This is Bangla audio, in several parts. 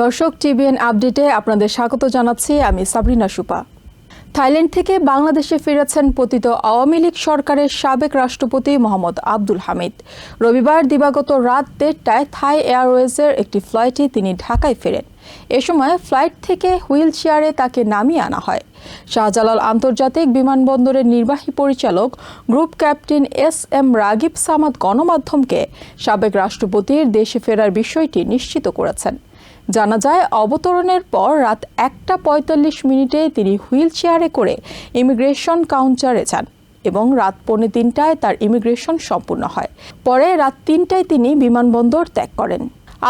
দর্শক টিভিএন আপডেটে আপনাদের স্বাগত জানাচ্ছি আমি সাবরিনা সুপা। থাইল্যান্ড থেকে বাংলাদেশে ফিরেছেন পতিত আওয়ামী লীগ সরকারের সাবেক রাষ্ট্রপতি মোহাম্মদ আব্দুল হামিদ। রবিবার দিবাগত রাত দেড়টায় থাই এয়ারওয়েজের একটি ফ্লাইটে তিনি ঢাকায় ফেরেন। এ সময় ফ্লাইট থেকে হুইল চেয়ারে তাকে নামিয়ে আনা হয়। শাহজালাল আন্তর্জাতিক বিমানবন্দরের নির্বাহী পরিচালক group captain S M Ragib Samad গণমাধ্যমকে সাবেক রাষ্ট্রপতির দেশে ফেরার বিষয়টি নিশ্চিত করেছেন। জানা যায়, অবতরণের পর রাত একটা পঁয়তাল্লিশ মিনিটে তিনি হুইল চেয়ারে করে ইমিগ্রেশন কাউন্টারে যান এবং রাত পৌনে তিনটায় তার ইমিগ্রেশন সম্পূর্ণ হয়। পরে রাত তিনটায় তিনি বিমানবন্দর ত্যাগ করেন।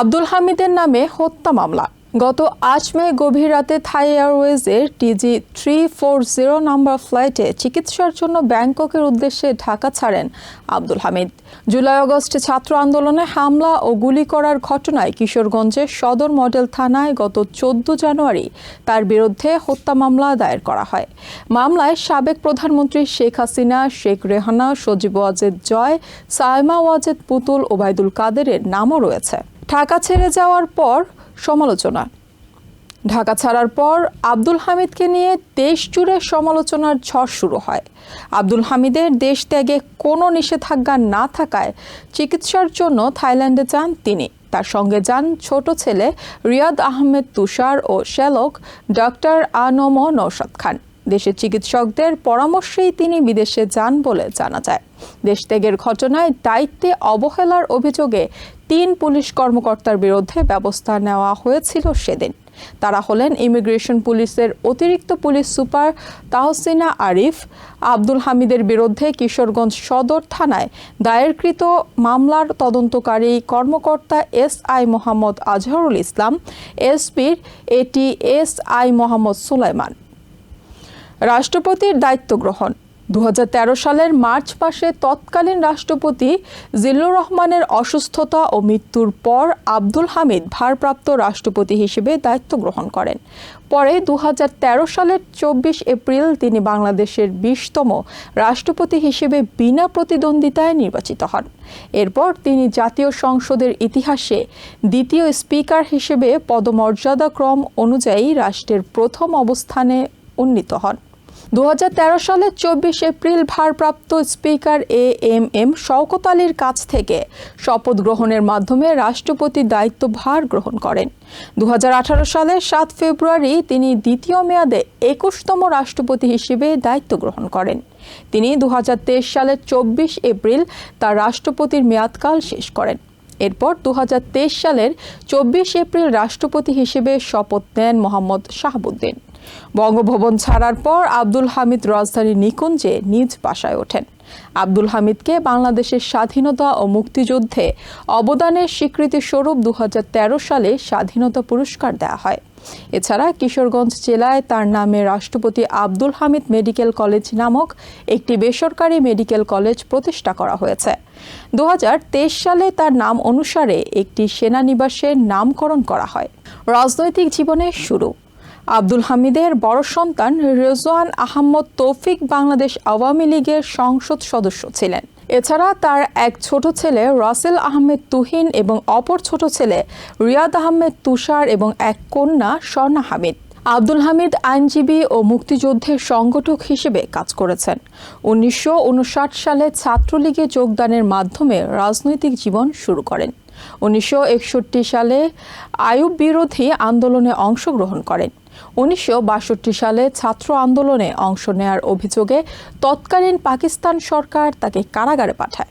আব্দুল হামিদের নামে হত্যা মামলা। গত আট মে গভীর রাতে Thai এয়ারওয়েজের TG three four zero number ফ্লাইটে চিকিৎসার জন্য ব্যাংককের উদ্দেশ্যে ঢাকা ছাড়েন আব্দুল হামিদ। জুলাই আগস্টে ছাত্র আন্দোলনে হামলা ও গুলি করার ঘটনায় কিশোরগঞ্জের সদর মডেল থানায় গত চোদ্দ জানুয়ারি তার বিরুদ্ধে হত্যা মামলা দায়ের করা হয়। মামলায় সাবেক প্রধানমন্ত্রী শেখ হাসিনা, শেখ রেহানা, সজীব ওয়াজেদ জয়, সাইমা ওয়াজেদ পুতুল, ওবায়দুল কাদেরের নামও রয়েছে। ঢাকা ছেড়ে যাওয়ার পর সমালোচনা। ঢাকা ছাড়ার পর আব্দুল হামিদকে নিয়ে দেশ জুড়ে সমালোচনার ঝড় শুরু হয়। আব্দুল হামিদের দেশ ত্যাগে কোনো নিষেধাজ্ঞা না থাকায় চিকিৎসার জন্য থাইল্যান্ডে যান তিনি। তার সঙ্গে যান ছোট ছেলে রিয়াদ আহমেদ তুষার ও শ্যালক ডক্টর আনম নৌসাদ খান। দেশের চিকিৎসকদের পরামর্শেই তিনি বিদেশে যান বলে জানা যায়। দেশত্যাগের ঘটনায় দায়িত্বে অবহেলার অভিযোগে তিন পুলিশ কর্মকর্তার বিরুদ্ধে ব্যবস্থা নেওয়া হয়েছিল সেদিন। তারা হলেন ইমিগ্রেশন পুলিশের অতিরিক্ত পুলিশ সুপার তাহসিনা আরিফ, আব্দুল হামিদের বিরুদ্ধে কিশোরগঞ্জ সদর থানায় দায়েরকৃত মামলার তদন্তকারী কর্মকর্তা এস আই মোহাম্মদ আজহারুল ইসলাম এসপির এটি এস আই মোহাম্মদ সুলাইমান। রাষ্ট্রপতির দায়িত্ব গ্রহণ। দু হাজার তেরো সালের মার্চ মাসে তৎকালীন রাষ্ট্রপতি জিল্লুর রহমানের অসুস্থতা ও মৃত্যুর পর আব্দুল হামিদ ভারপ্রাপ্ত রাষ্ট্রপতি হিসেবে দায়িত্ব গ্রহণ করেন। পরে দু হাজার তেরো সালের চব্বিশ এপ্রিল তিনি বাংলাদেশের বিশতম রাষ্ট্রপতি হিসেবে বিনা প্রতিদ্বন্দ্বিতায় নির্বাচিত হন। এরপর তিনি জাতীয় সংসদের ইতিহাসে দ্বিতীয় স্পিকার হিসেবে পদমর্যাদা ক্রম অনুযায়ী রাষ্ট্রের প্রথম অবস্থানে উন্নীত হন। দু সালের চব্বিশ এপ্রিল ভারপ্রাপ্ত speaker A M M Shawkat আলীর কাছ থেকে শপথ গ্রহণের মাধ্যমে রাষ্ট্রপতি দায়িত্বভার গ্রহণ করেন। দু সালের সাত ফেব্রুয়ারি তিনি দ্বিতীয় মেয়াদে একুশতম রাষ্ট্রপতি হিসেবে দায়িত্ব গ্রহণ করেন। তিনি দু হাজার তেইশ সালের চব্বিশ এপ্রিল তার রাষ্ট্রপতির মেয়াদকাল শেষ করেন। এরপর দু হাজার তেইশ সালের চব্বিশ এপ্রিল রাষ্ট্রপতি হিসেবে শপথ নেন মোহাম্মদ শাহাবুদ্দিন। বঙ্গভবন ছাড়ার পর আব্দুল হামিদ রাজধানী নিকুঞ্জে নিজ বাসায় ওঠেন। আব্দুল হামিদকে বাংলাদেশের স্বাধীনতা ও মুক্তিযুদ্ধে অবদানের স্বীকৃতি স্বরূপ দু সালে স্বাধীনতা পুরস্কার দেওয়া হয়। এছাড়া কিশোরগঞ্জ জেলায় তার নামে রাষ্ট্রপতি আব্দুল হামিদ মেডিকেল কলেজ নামক একটি বেসরকারি মেডিকেল কলেজ প্রতিষ্ঠা করা হয়েছে। দু হাজার তেইশ সালে তার নাম অনুসারে একটি সেনানিবাসের নামকরণ করা হয়। রাজনৈতিক জীবনের শুরু। আব্দুল হামিদের বড় সন্তান রেজওয়ান আহমদ তৌফিক বাংলাদেশ আওয়ামী লীগের সংসদ সদস্য ছিলেন। এছাড়া তার এক ছোট ছেলে রাসেল আহমেদ তুহিন এবং অপর ছোট ছেলে রিয়াদ আহমেদ তুষার এবং এক কন্যা স্বর্ণা হামিদ। আব্দুল হামিদ আইনজীবী ও মুক্তিযুদ্ধের সংগঠক হিসেবে কাজ করেছেন। উনিশশো উনষাট সালে ছাত্রলীগে যোগদানের মাধ্যমে রাজনৈতিক জীবন শুরু করেন। উনিশশো একষট্টি সালে আয়ুব বিরোধী আন্দোলনে অংশগ্রহণ করেন। উনিশশো বাষট্টি সালে ছাত্র আন্দোলনে অংশ নেয়ার অভিযোগে তৎকালীন পাকিস্তান সরকার তাকে কারাগারে পাঠায়।